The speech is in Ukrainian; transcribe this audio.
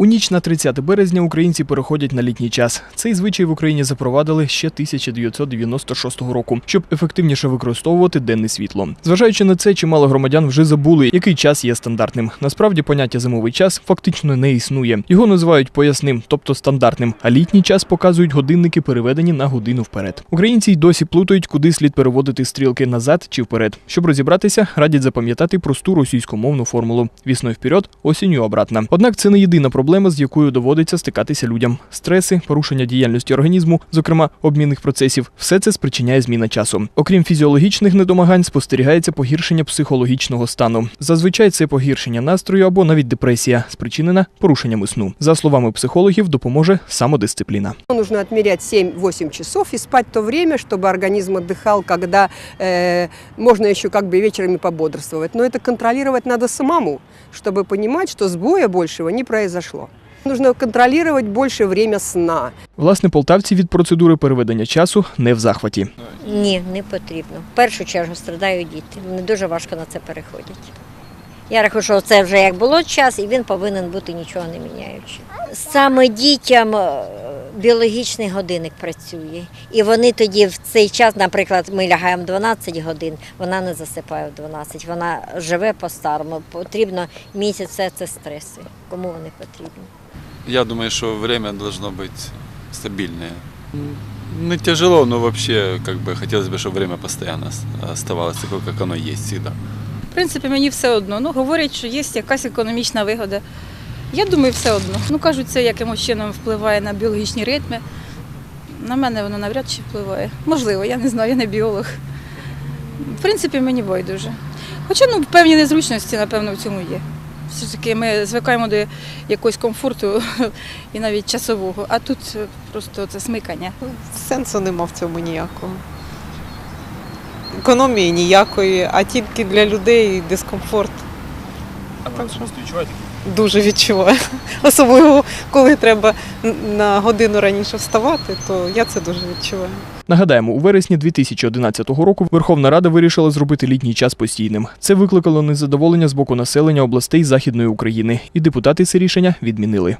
У ніч на 30 березня українці переходять на літній час. Цей звичай в Україні запровадили ще 1996 року, щоб ефективніше використовувати денне світло. Зважаючи на це, чимало громадян вже забули, який час є стандартним. Насправді поняття зимовий час фактично не існує. Його називають поясним, тобто стандартним. А літній час показують годинники, переведені на годину вперед. Українці й досі плутають, куди слід переводити стрілки назад чи вперед. Щоб розібратися, радять запам'ятати просту російськомовну формулу: вісною вперед, осінню обратно. Однак це не єдина проблема, з якою доводиться стикатися людям. Стреси, порушення діяльності організму, зокрема обмінних процесів, все це спричиняє зміна часу. Окрім фізіологічних недомагань, спостерігається погіршення психологічного стану. Зазвичай це погіршення настрою або навіть депресія, спричинена порушеннями сну. За словами психологів, допоможе самодисципліна. Нужно отмерять 7-8 часов и спать то время, чтобы организм отдыхал, когда э, можно еще как бы вечерами пободрствовать. Но это контролировать надо самому, чтобы понимать, что сбоя большего не произошло. Нужно контролировать больше время сна. Власне, полтавці від процедури переведення часу не в захваті. Ні, не потрібно. В першу чергу страдають діти. Вони дуже важко на це переходять. Я рахую, що це вже як було час, і він повинен бути нічого не міняючи. Саме дітям е, біологічний годинник працює. І вони тоді в цей час, наприклад, ми лягаємо 12 годин, вона не засипає в 12, вона живе по-старому. Потрібно місяць все це стреси. Кому вони потрібні? Я думаю, что время должно быть стабильное. Не тяжело, но вообще как бы хотелось бы, чтобы время постоянно с- оставалось такое, как оно есть всегда. В принципі, мені все одно. Ну, говорять, що є якась економічна вигода. Я думаю, все одно. Ну, кажуть, це якимось чином впливає на біологічні ритми. На мене воно навряд чи впливає. Можливо, я не знаю, я не біолог. В принципі, мені байдуже. Хоча ну, певні незручності, напевно, в цьому є. Все ж таки, ми звикаємо до якогось комфорту і навіть часового, а тут просто це смикання. Сенсу нема в цьому ніякого. Економії ніякої, а тільки для людей дискомфорт. А ви відчуваєте? Дуже відчуваю. Особливо, коли треба на годину раніше вставати, то я це дуже відчуваю. Нагадаємо, у вересні 2011 року Верховна Рада вирішила зробити літній час постійним. Це викликало незадоволення з боку населення областей Західної України, і депутати це рішення відмінили.